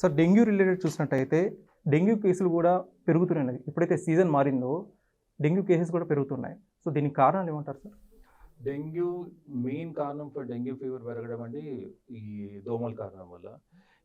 Sir dengue related చూసినట్టయితే dengue కేసులు కూడా పెరుగుతున్నాయి. ఎప్పుడైతే సీజన్ మారిందో డెంగ్యూ కేసెస్ కూడా పెరుగుతున్నాయి. సో దీనికి కారణాలు ఏమంటారు సార్? డెంగ్యూ మెయిన్ కారణం ఫర్ డెంగ్యూ ఫీవర్ పెరగడం అండి ఈ దోమల కారణం వల్ల.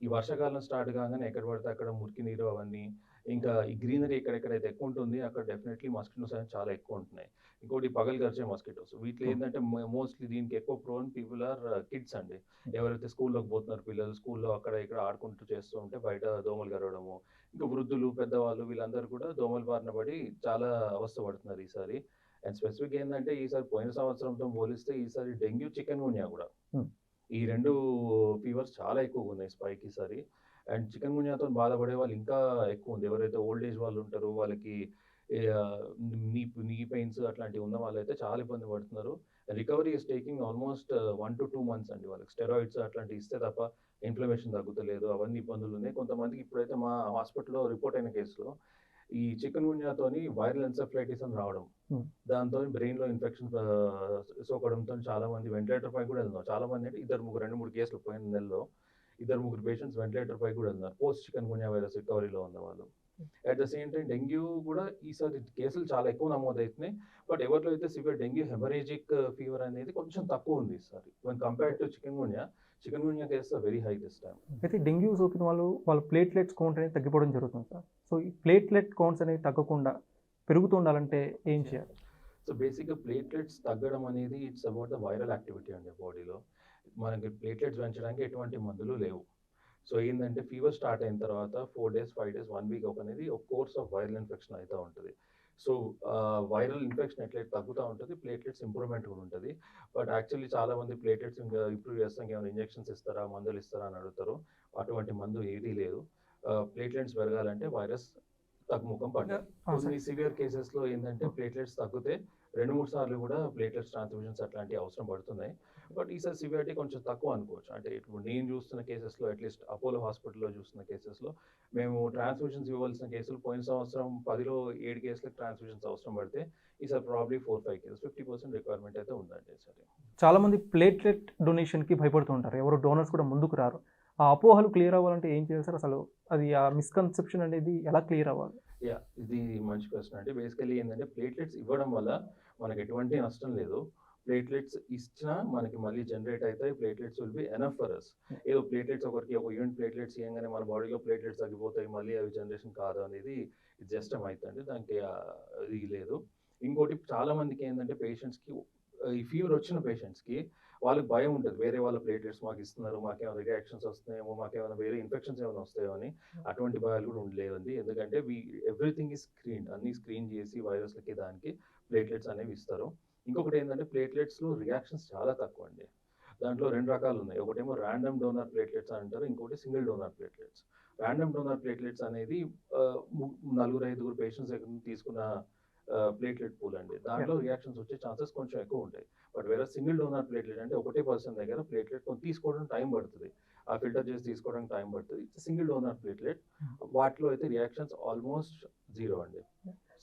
ఈ వర్షాకాలం స్టార్ట్ కాగానే ఎక్కడ పడితే అక్కడ మురికి నీరు అవన్నీ ఇంకా ఈ గ్రీనరీ ఎక్కడెక్కడైతే ఎక్కువ ఉంటుంది అక్కడ డెఫినెట్లీ మస్కిటోస్ అనేవి చాలా ఎక్కువ ఉంటున్నాయి. ఇంకోటి పగలు గరిచే మస్కిటోస్ వీటిలో ఏంటంటే మోస్ట్లీ దీనికి ఎక్కువ ప్రోన్ పీపుల్ ఆర్ కిడ్స్ అండి. ఎవరైతే స్కూల్లోకి పోతున్నారు పిల్లలు స్కూల్లో అక్కడ ఇక్కడ ఆడుకుంటూ చేస్తూ ఉంటే బయట దోమలు గరవడము. ఇంకా వృద్ధులు పెద్దవాళ్ళు వీళ్ళందరూ కూడా దోమల బారిన పడి చాలా అవస్థ పడుతున్నారు ఈసారి. అండ్ స్పెసిఫిక్ ఏంటంటే ఈసారి పోయిన సంవత్సరంతో పోలిస్తే ఈసారి డెంగ్యూ చికెన్ గున్యా కూడా. Hmm. ఈ రెండు ఫీవర్స్ చాలా ఎక్కువగా ఉన్నాయి స్పైక్ ఈసారి. అండ్ చికెన్ గున్యాతో బాధపడే వాళ్ళు ఇంకా ఎక్కువ ఉంది ఎవరైతే ఓల్డ్ ఏజ్ వాళ్ళు ఉంటారో వాళ్ళకి నీ నీ పెయిన్స్ అట్లాంటివి ఉన్న వాళ్ళైతే చాలా ఇబ్బంది పడుతున్నారు. Recovery is taking almost one to two months అండి వాళ్ళకి. స్టెరాయిడ్స్ అట్లాంటివి ఇస్తే తప్ప ఇన్ఫ్లమేషన్ తగ్గుతలేదు. అవన్నీ ఇబ్బందులు ఉన్నాయి కొంతమందికి ఇప్పుడైతే మా హాస్పిటల్లో రిపోర్ట్ అయిన కేసులో ఈ చికెన్ గున్యాతోని వైరల్ ఎన్సెఫ్లైటిస్ అని రావడం. దాంతో బ్రెయిన్లో ఇన్ఫెక్షన్ సోకడంతో చాలా మంది వెంటిలేటర్ పై కూడా వెళ్తున్నారు. చాలా మంది అంటే ఇద్దరు ముగ్గురు రెండు మూడు కేసులు పోయిన నెలలో ఇద్దరు ముగ్గురు పేషెంట్స్ వెంటిలేటర్ పై కూడా వెళ్తున్నారు. పోస్ట్ చికెన్ గున్యా వైరస్ రికవరీలో ఉన్న వాళ్ళు. At the same time dengue కూడా ఈసారి కేసులు చాలా ఎక్కువ నమోదవుతున్నాయి. బట్ ఎవరిలో అయితే సివియర్ డెంగ్యూ హెమరేజిక్ ఫీవర్ అనేది కొంచెం తక్కువ ఉంది ఈసారి. When compared to chikungunya chikungunya case very high this time అయితే డెంగ్యూ సోకిన వాళ్ళు వాళ్ళ ప్లేట్లెట్స్ కౌంట్ అనేది తగ్గిపోవడం జరుగుతుంది సార్. సో ఈ ప్లేట్లెట్ కౌంట్స్ అనేవి తగ్గకుండా పెరుగుతూ ఉండాలంటే ఏం చేయాలి? సో బేసిక్గా ప్లేట్లెట్స్ తగ్గడం అనేది it's about the viral activity అండి బాడీలో మనకి ప్లేట్లెట్స్ పెంచడానికి ఎటువంటి మందులు లేవు. సో ఏంటంటే ఫీవర్ స్టార్ట్ అయిన తర్వాత four days five days one week ఒక అనేది ఒక కోర్స్ ఆఫ్ వైరల్ ఇన్ఫెక్షన్ అవుతూ ఉంటుంది. సో వైరల్ ఇన్ఫెక్షన్ ఎట్లయితే తగ్గుతూ ఉంటుంది ప్లేట్లెట్స్ ఇంప్రూవ్మెంట్ కూడా ఉంటుంది. బట్ యాక్చువల్లీ చాలా మంది ప్లేట్లెట్స్ ఇంకా ఇంప్రూవ్ చేస్తాం ఏమైనా ఇంజెక్షన్స్ ఇస్తారా మందులు ఇస్తారా అని అడుగుతారు. అటువంటి మందు ఏదీ లేదు. ప్లేట్లెట్స్ పెరగాలంటే వైరస్ తగ్గుముఖం సార్. కొన్ని సివియర్ కేసెస్లో ఏంటంటే ప్లేట్లెట్స్ తగ్గితే రెండు మూడు సార్లు కూడా ప్లేటెస్ ట్రాన్స్ఫ్యూజన్స్ అట్లాంటివి అవసరం పడుతున్నాయి. బట్ ఈసారి సివియారిటీ కొంచెం తక్కువ అనుకోవచ్చు. అంటే ఇప్పుడు నేను చూస్తున్న కేసెస్లో అట్లీస్ట్ అపోలో హాస్పిటల్లో చూస్తున్న కేసెస్లో మేము ట్రాన్స్ఫ్యూషన్స్ ఇవ్వాల్సిన కేసులు పోయిన సంవత్సరం పదిలో ఏడు కేసులకు ట్రాన్స్ఫ్యూషన్స్ అవసరం పడితే ఈసారి probably four five cases fifty percent requirement అయితే ఉందండి సరే చాలా మంది ప్లేట్లెట్ డొనేషన్కి భయపడుతూ ఉంటారు. ఎవరు డోనర్స్ కూడా ముందుకు రారు. ఆ అపోహలు క్లియర్ అవ్వాలంటే ఏం చేయాలి సార్? అసలు అది ఆ మిస్కన్సెప్షన్ అనేది ఎలా క్లియర్ అవ్వాలి? యా ఇది మంచి క్వశ్చన్ అంటే బేసికలీ ఏంటంటే ప్లేట్లెట్స్ ఇవ్వడం వల్ల మనకి ఎటువంటి నష్టం లేదు. ప్లేట్లెట్స్ ఇచ్చినా మనకి మళ్ళీ జనరేట్ అవుతాయి. Platelets will be enough for us ఏదో ప్లేట్లెట్స్ ఒకరికి ఒక యూనిట్ ప్లేట్లెట్స్ ఇవ్వగానే మన బాడీలో ప్లేట్లెట్స్ తగ్గిపోతాయి. మళ్ళీ అవి జనరేషన్ కాదు అనేది ఇది జస్ట్ అవుతుంది దానికి ఇది లేదు. ఇంకోటి చాలా మందికి ఏంటంటే పేషెంట్స్కి ఈ ఫీవర్ వచ్చిన పేషెంట్స్కి వాళ్ళకి భయం ఉంటుంది. వేరే వాళ్ళ ప్లేట్లెట్స్ మాకు ఇస్తున్నారు మాకేమైనా రియాక్షన్స్ వస్తున్నాయేమో మాకేమైనా వేరే ఇన్ఫెక్షన్స్ ఏమైనా వస్తాయో అని అటువంటి భయాలు కూడా ఉండలేదండి. ఎందుకంటే వి ఎవ్రీథింగ్ ఈ స్క్రీన్ అన్ని స్క్రీన్ చేసి వైరస్లకి దానికి ప్లేట్లెట్స్ అనేవి ఇస్తారు. ఇంకొకటి ఏంటంటే ప్లేట్లెట్స్లో రియాక్షన్స్ చాలా తక్కువ అండి దాంట్లో రెండు రకాలు ఉన్నాయి. ఒకటేమో ర్యాండమ్ డోనర్ ప్లేట్లెట్స్ అంటారు. ఇంకోటి single donor platelets random donor platelets అనేది నలుగురు ఐదుగురు పేషెంట్స్ తీసుకున్న ప్లేట్లెట్ పూల్ అండి. దాంట్లో రియాక్షన్స్ వచ్చే ఛాన్సెస్ కొంచెం ఎక్కువ ఉంటాయి. బట్ వేరే సింగిల్ డోనర్ ప్లేట్లెట్ అంటే ఒకటే పర్సన్ దగ్గర ప్లేట్లెట్ కొంచెం తీసుకోవడం టైం పడుతుంది. ఆ ఫిల్టర్ చేసి తీసుకోవడానికి టైం పడుతుంది. సింగిల్ డోనర్ ప్లేట్లెట్ వాటిలో అయితే రియాక్షన్స్ ఆల్మోస్ట్ జీరో అండి.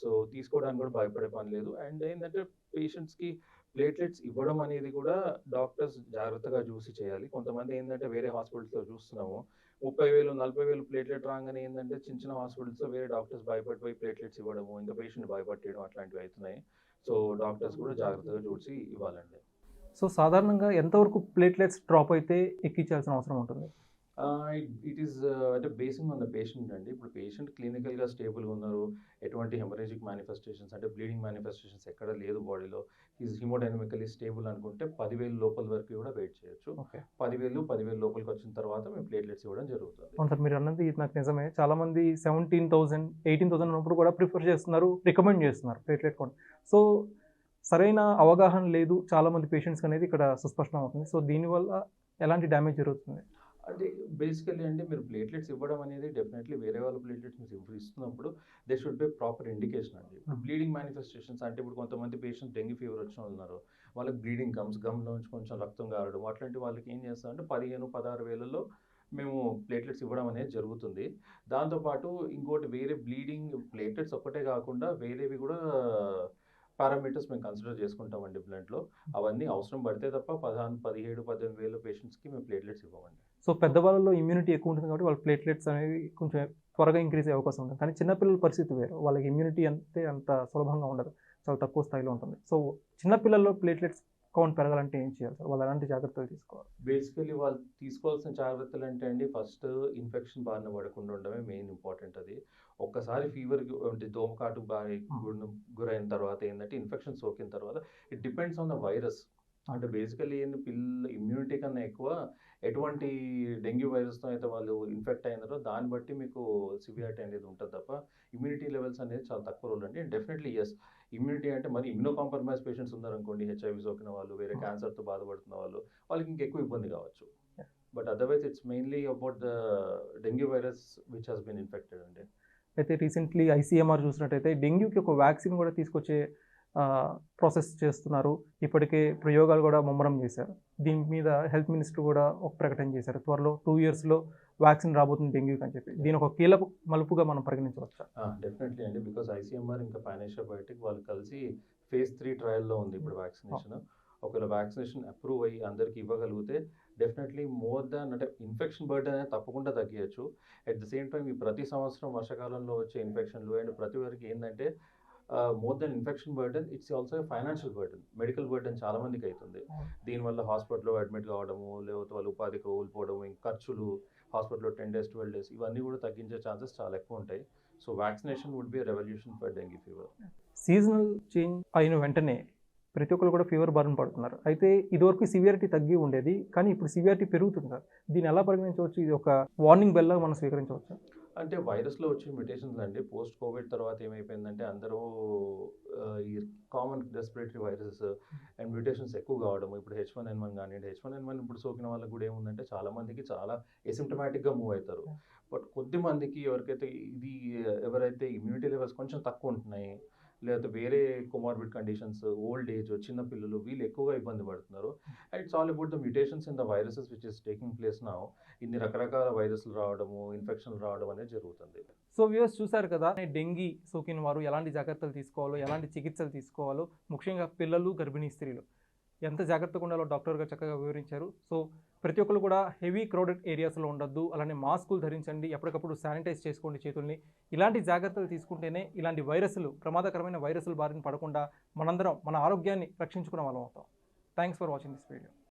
సో తీసుకోవడానికి కూడా భయపడే పని లేదు. అండ్ ఏంటంటే పేషెంట్స్కి ప్లేట్లెట్స్ ఇవ్వడం అనేది కూడా డాక్టర్స్ జాగ్రత్తగా చూసి చేయాలి. కొంతమంది ఏంటంటే వేరే హాస్పిటల్స్లో చూస్తున్నాము. ముప్పై వేలు నలభై వేలు ప్లేట్లెట్ రాగానే ఏంటంటే చిన్న చిన్న హాస్పిటల్స్లో వేరే డాక్టర్స్ భయపడిపోయి ప్లేట్లెట్స్ ఇవ్వడము ఇంకా పేషెంట్ భయపట్టేయడం అట్లాంటివి అవుతున్నాయి. సో డాక్టర్స్ కూడా జాగ్రత్తగా చూసి ఇవ్వాలండి. సో సాధారణంగా ఎంతవరకు ప్లేట్లెట్స్ డ్రాప్ అయితే ఎక్కించాల్సిన అవసరం ఉంటుంది? ఇట్ ఈస్ అంటే బేసింగ్ ఆన్ ద పేషెంట్ అండి. ఇప్పుడు పేషెంట్ క్లినికల్గా స్టేబుల్గా ఉన్నారు. ఎటువంటి హెమరేజిక్ మేనిఫెస్టేషన్స్ అంటే బ్లీడింగ్ మేనిఫెస్టేషన్స్ ఎక్కడ లేదు బాడీలో. ఈజ్ హిమోడైనమికలీ స్టేబుల్ అనుకుంటే పదివేలు లోపల వరకు కూడా వెయిట్ చేయొచ్చు. పదివేలు పదివేలు లోపలికి వచ్చిన తర్వాత మేము ప్లేట్లెట్స్ ఇవ్వడం జరుగుతుంది. అవును సార్ మీరు అన్నది నాకు నిజమే. చాలా మంది సెవెంటీన్ థౌసండ్ ఎయిటీన్ థౌసండ్ ఉన్నప్పుడు కూడా ప్రిఫర్ చేస్తున్నారు రికమెండ్ చేస్తున్నారు ప్లేట్లెట్ కౌంట్ సో సరైన అవగాహన లేదు చాలా మంది పేషెంట్స్ అనేది ఇక్కడ సుస్పష్టం అవుతుంది సో దీనివల్ల ఎలాంటి డ్యామేజ్ జరుగుతుంది? అంటే బేసికల్లీ అంటే మీరు ప్లేట్లెట్స్ ఇవ్వడం అనేది డెఫినెట్లీ వేరే వాళ్ళ ప్లేట్లెట్స్ మీరు ఇస్తున్నప్పుడు they should be proper indication అండి. ఇప్పుడు బ్లీడింగ్ మేనిఫెస్టేషన్స్ అంటే ఇప్పుడు కొంతమంది పేషెంట్స్ డెంగ్యూ ఫీవర్ వచ్చిన ఉన్నారు. వాళ్ళకి బ్లీడింగ్ కమ్స్ గమ్లోంచి కొంచెం రక్తం కారడం అట్లాంటి వాళ్ళకి ఏం చేస్తామంటే పదిహేను పదహారు వేలలో మేము ప్లేట్లెట్స్ ఇవ్వడం అనేది జరుగుతుంది. దాంతోపాటు ఇంకోటి వేరే బ్లీడింగ్ ప్లేట్లెట్స్ ఒక్కటే కాకుండా వేరేవి కూడా పారామీటర్స్ మేము కన్సిడర్ చేసుకుంటామండి బ్లడ్లో. అవన్నీ అవసరం పడితే తప్ప పదహారు పదిహేడు పద్దెనిమిది వేల పేషెంట్స్కి మేము ప్లేట్లెట్స్ ఇవ్వమండి. సో పెద్దవాళ్ళలో ఇమ్యూనిటీ ఎక్కువ ఉంటుంది కాబట్టి వాళ్ళ ప్లేట్లెట్స్ అనేవి కొంచెం త్వరగా ఇంక్రీజ్ అయ్యే అవకాశం ఉంటుంది. కానీ చిన్నపిల్లల పరిస్థితి వేరు. వాళ్ళకి ఇమ్యూనిటీ అంతే అంత సులభంగా ఉండదు. చాలా తక్కువ స్థాయిలో ఉంటుంది. సో చిన్నపిల్లల్లో ప్లేట్లెట్స్ కౌంట్ పెరగాలంటే ఏం చేయాలి సార్? వాళ్ళు ఎలాంటి జాగ్రత్తలు తీసుకోవాలి? బేసికలీ వాళ్ళు తీసుకోవాల్సిన జాగ్రత్తలు అంటే అండి ఫస్ట్ ఇన్ఫెక్షన్ బారిన పడకుండా ఉండడమే మెయిన్ ఇంపార్టెంట్ అది. ఒక్కసారి ఫీవర్ అంటే దోమకాటు బారి గురి- గురైన తర్వాత ఏంటంటే ఇన్ఫెక్షన్ సోకిన తర్వాత it depends on the virus అంటే బేసికలీ ఏంటి పిల్లల ఇమ్యూనిటీ కన్నా ఎక్కువ ఎటువంటి డెంగ్యూ వైరస్తో అయితే వాళ్ళు ఇన్ఫెక్ట్ అయినారో దాన్ని బట్టి మీకు సివియారిటీ అనేది ఉంటుంది తప్ప ఇమ్యూనిటీ లెవెల్స్ అనేది చాలా తక్కువ రోల్ అండి. డెఫినెట్లీ ఎస్ ఇమ్యూనిటీ అంటే మరి ఇమ్యూనో కాంప్రమైజ్ పేషెంట్స్ ఉన్నారనుకోండి హెచ్ఐవి సోకిన వాళ్ళు వేరే. క్యాన్సర్తో బాధపడుతున్న వాళ్ళు వాళ్ళకి ఇంకెక్కువ ఇబ్బంది కావచ్చు. But otherwise it's mainly about the dengue virus which has been infected అండి. అయితే రీసెంట్లీ ఐసీఎంఆర్ చూసినట్టయితే డెంగ్యూకి ఒక వ్యాక్సిన్ కూడా తీసుకొచ్చే ప్రాసెస్ చేస్తున్నారు. ఇప్పటికే ప్రయోగాలు కూడా ముమ్మరం చేశారు. దీని మీద హెల్త్ మినిస్టర్ కూడా ఒక ప్రకటన చేశారు. త్వరలో టూ ఇయర్స్లో వ్యాక్సిన్ రాబోతుంది డెంగ్యూకి అని చెప్పి. దీని ఒక కీలక మలుపుగా మనం పరిగణించవచ్చా? డెఫినెట్లీ అండి. బికాస్ ఐసీఎంఆర్ ఇంకా పైనేషియా బయోటిక్ వాళ్ళు కలిసి ఫేజ్ త్రీ ట్రయల్లో ఉంది ఇప్పుడు వ్యాక్సినేషన్. ఒకవేళ వ్యాక్సినేషన్ అప్రూవ్ అయ్యి అందరికి ఇవ్వగలిగితే డెఫినెట్లీ మోర్ దాన్ అంటే ఇన్ఫెక్షన్ బర్డెన్ అనేది తప్పకుండా తగ్గించచ్చు అట్ ద సేమ్ టైం ఈ ప్రతి సంవత్సరం వర్షాకాలంలో వచ్చే ఇన్ఫెక్షన్లు అండ్ ప్రతి వరకు ఏంటంటే more than infection burden it's also financial burden medical burden చాలా మందికి అవుతుంది దీనివల్ల హాస్పిటల్లో అడ్మిట్ కావడము లేకపోతే వాళ్ళ ఉపాధి కోల్పోవడము ఇంకా ఖర్చులు హాస్పిటల్లో టెన్ డేస్ ట్వెల్వ్ డేస్ ఇవన్నీ కూడా తగ్గించే ఛాన్సెస్ చాలా ఎక్కువ ఉంటాయి. So vaccination would be revolution for dengue fever seasonal change అయిన వెంటనే ప్రతి ఒక్కరు కూడా ఫీవర్ బారిన పడుతున్నారు. అయితే ఇదివరకు సివియారిటీ తగ్గి ఉండేది కానీ ఇప్పుడు సివియారిటీ పెరుగుతుంది? సార్ దీన్ని ఎలా పరిగణించవచ్చు? ఇది ఒక వార్నింగ్ బెల్లా మనం స్వీకరించవచ్చు? అంటే వైరస్లో వచ్చే మ్యూటేషన్స్ అండి పోస్ట్ కోవిడ్ తర్వాత ఏమైపోయిందంటే అందరూ ఈ common respiratory viruses and mutations ఎక్కువ కావడం ఇప్పుడు హెచ్ వన్ ఎన్ వన్ కానివ్వండి హెచ్ వన్ ఎన్ వన్ ఇప్పుడు సోకిన వాళ్ళకి కూడా ఏముందంటే చాలా మందికి చాలా ఎసిమ్టమాటిక్గా మూవ్ అవుతారు. బట్ కొద్ది మందికి ఎవరికైతే ఇది ఎవరైతే ఇమ్యూనిటీ లెవెల్స్ కొంచెం తక్కువ ఉంటున్నాయి లేకపోతే వేరే కొమార్బిడ్ కండిషన్స్ ఓల్డ్ ఏజ్ చిన్న పిల్లలు వీళ్ళు ఎక్కువగా ఇబ్బంది పడుతున్నారు. And it's all about the mutations in the viruses which is taking place నా ఇన్ని రకరకాల వైరస్లు రావడము ఇన్ఫెక్షన్లు రావడం అనేది జరుగుతుంది. సో వ్యూస్ చూసారు కదా డెంగీ సోకిన వారు ఎలాంటి జాగ్రత్తలు తీసుకోవాలో ఎలాంటి చికిత్సలు తీసుకోవాలో ముఖ్యంగా పిల్లలు గర్భిణీ స్త్రీలు. ఎంత జాగ్రత్తగా ఉండాలో డాక్టర్ గారు చక్కగా వివరించారు. సో ప్రతి ఒక్కరు కూడా హెవీ క్రౌడెడ్ ఏరియాస్లో ఉండొద్దు అలానే మాస్కులు ధరించండి ఎప్పటికప్పుడు శానిటైజ్ చేసుకోండి చేతుల్ని. ఇలాంటి జాగ్రత్తలు తీసుకుంటేనే ఇలాంటి వైరస్లు ప్రమాదకరమైన వైరస్లు బారిన పడకుండా మనందరం మన ఆరోగ్యాన్ని రక్షించుకునే వాళ్ళం అవుతాం. Thanks for watching this video.